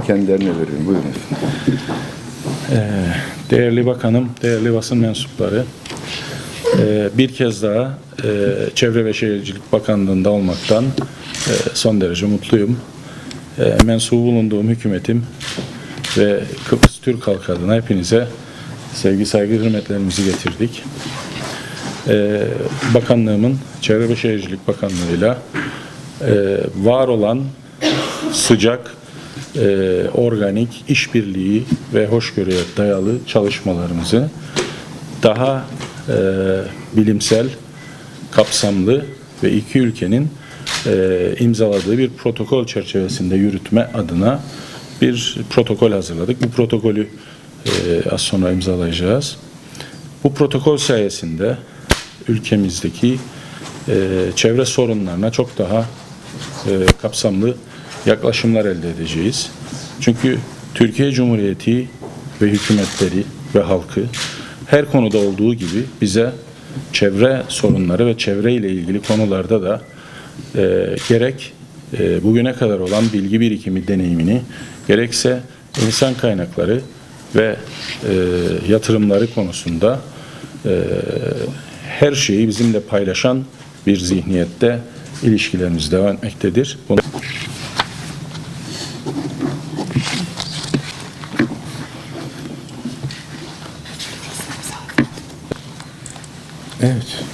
kendilerine veriyorum. Buyurun efendim. Değerli bakanım, değerli basın mensupları, e, bir kez daha e, Çevre ve Şehircilik Bakanlığı'nda olmaktan son derece mutluyum. Mensubu bulunduğum hükümetim ve Kıbrıs Türk halkı adına hepinize sevgi, saygı, hürmetlerimizi getirdik. Bakanlığımın Çevre ve Şehircilik Bakanlığı'yla var olan sıcak, e, organik işbirliği ve hoşgörüye dayalı çalışmalarımızı daha e, bilimsel, kapsamlı ve iki ülkenin e, imzaladığı bir protokol çerçevesinde yürütme adına bir protokol hazırladık. Bu protokolü e, az sonra imzalayacağız. Bu protokol sayesinde ülkemizdeki e, çevre sorunlarına çok daha e, kapsamlı yaklaşımlar elde edeceğiz. Çünkü Türkiye Cumhuriyeti ve hükümetleri ve halkı her konuda olduğu gibi bize çevre sorunları ve çevre ile ilgili konularda da e, gerek e, bugüne kadar olan bilgi birikimi deneyimini gerekse insan kaynakları ve e, yatırımları konusunda e, her şeyi bizimle paylaşan bir zihniyette ilişkilerimiz devam etmektedir. Bunu Evet.